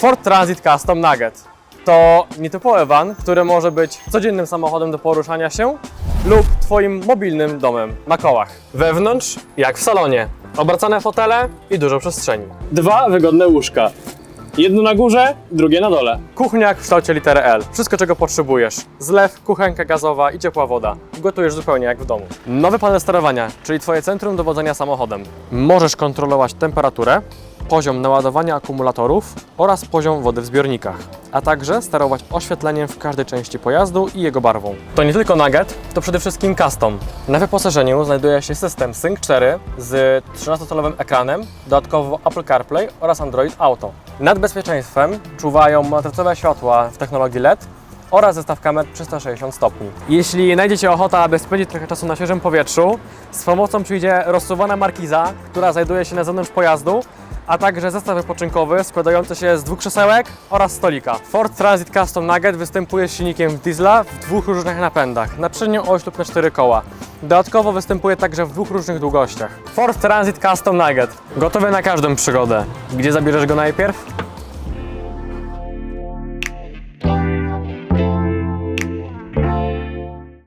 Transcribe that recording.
Ford Transit Custom Nugget. To nietypowy van, który może być codziennym samochodem do poruszania się lub Twoim mobilnym domem na kołach. Wewnątrz, jak w salonie, obracane fotele i dużo przestrzeni. Dwa wygodne łóżka. Jedno na górze, drugie na dole. Kuchnia w kształcie litery L. Wszystko, czego potrzebujesz. Zlew, kuchenka gazowa i ciepła woda. Gotujesz zupełnie jak w domu. Nowy panel sterowania, czyli Twoje centrum dowodzenia samochodem. Możesz kontrolować temperaturę, poziom naładowania akumulatorów oraz poziom wody w zbiornikach, a także sterować oświetleniem w każdej części pojazdu i jego barwą. To nie tylko Nugget, to przede wszystkim custom. Na wyposażeniu znajduje się system Sync 4 z 13-calowym ekranem, dodatkowo Apple CarPlay oraz Android Auto. Nad bezpieczeństwem czuwają matrycowe światła w technologii LED oraz zestaw kamer 360 stopni. Jeśli znajdziecie ochotę, aby spędzić trochę czasu na świeżym powietrzu, z pomocą przyjdzie rozsuwana markiza, która znajduje się na zewnątrz pojazdu, a także zestaw wypoczynkowy składający się z dwóch krzesełek oraz stolika. Ford Transit Custom Nugget występuje z silnikiem diesla w dwóch różnych napędach, na przednią oś lub na cztery koła. Dodatkowo występuje także w dwóch różnych długościach. Ford Transit Custom Nugget. Gotowy na każdą przygodę. Gdzie zabierzesz go najpierw?